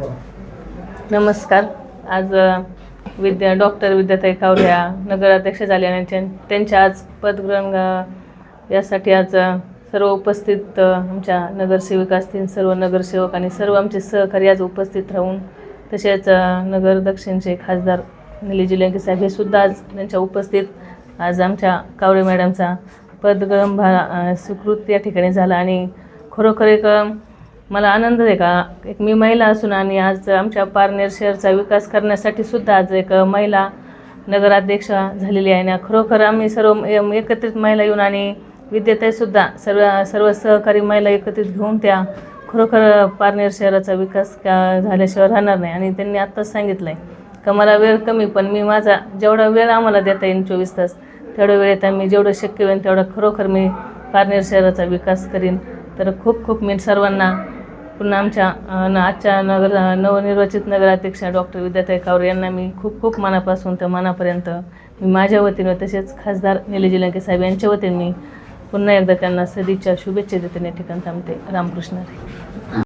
नमस्कार. आज विद्या डॉक्टर विद्याताई कावड्या नगराध्यक्ष झाल्या आणि त्यांच्या आज पदग्रहण यासाठी आज सर्व उपस्थित आमच्या नगरसेविका असतील सर्व नगरसेवक आणि सर्व आमचे सहकारी आज उपस्थित राहून तसेच नगर दक्षिणचे खासदार निलेजी लंके साहेब हे सुद्धा आज त्यांच्या उपस्थित आज आमच्या कावडे मॅडमचा पदग्रहण भा स्वीकृत या ठिकाणी झाला आणि खरोखर एक मला आनंद आहे का? एक मी महिला असून आणि आज आमच्या पारनेर शहरचा विकास करण्यासाठी सुद्धा आज एक महिला नगराध्यक्ष झालेली आहे. ना खरोखर आम्ही सर्व एकत्रित महिला येऊन आणि विद्यार्थ्यासुद्धा सर्व सर्व सहकारी महिला एकत्रित घेऊन त्या खरोखर पारनेर शहराचा विकास का झाल्याशिवाय राहणार नाही. आणि त्यांनी आत्ताच सांगितलं आहे का मला वेळ कमी पण मी माझा जेवढा वेळ आम्हाला देता येईल चोवीस तास तेवढ्या वेळेत आम्ही जेवढं शक्य होईल तेवढं खरोखर मी पारनेर शहराचा विकास करीन. तर खूप खूप मी सर्वांना पुन्हा आमच्या न- आजच्या नगर नवनिर्वाचित नगराध्यक्षा डॉक्टर विद्याताई कावरे यांना मी खूप खूप मनापासून तर मनापर्यंत मी माझ्या वतीनं तसेच खासदार निलेजी लंके साहेब यांच्या वतीने मी पुन्हा एकदा त्यांना सदिच्छा शुभेच्छा देते. या थांबते. रामकृष्ण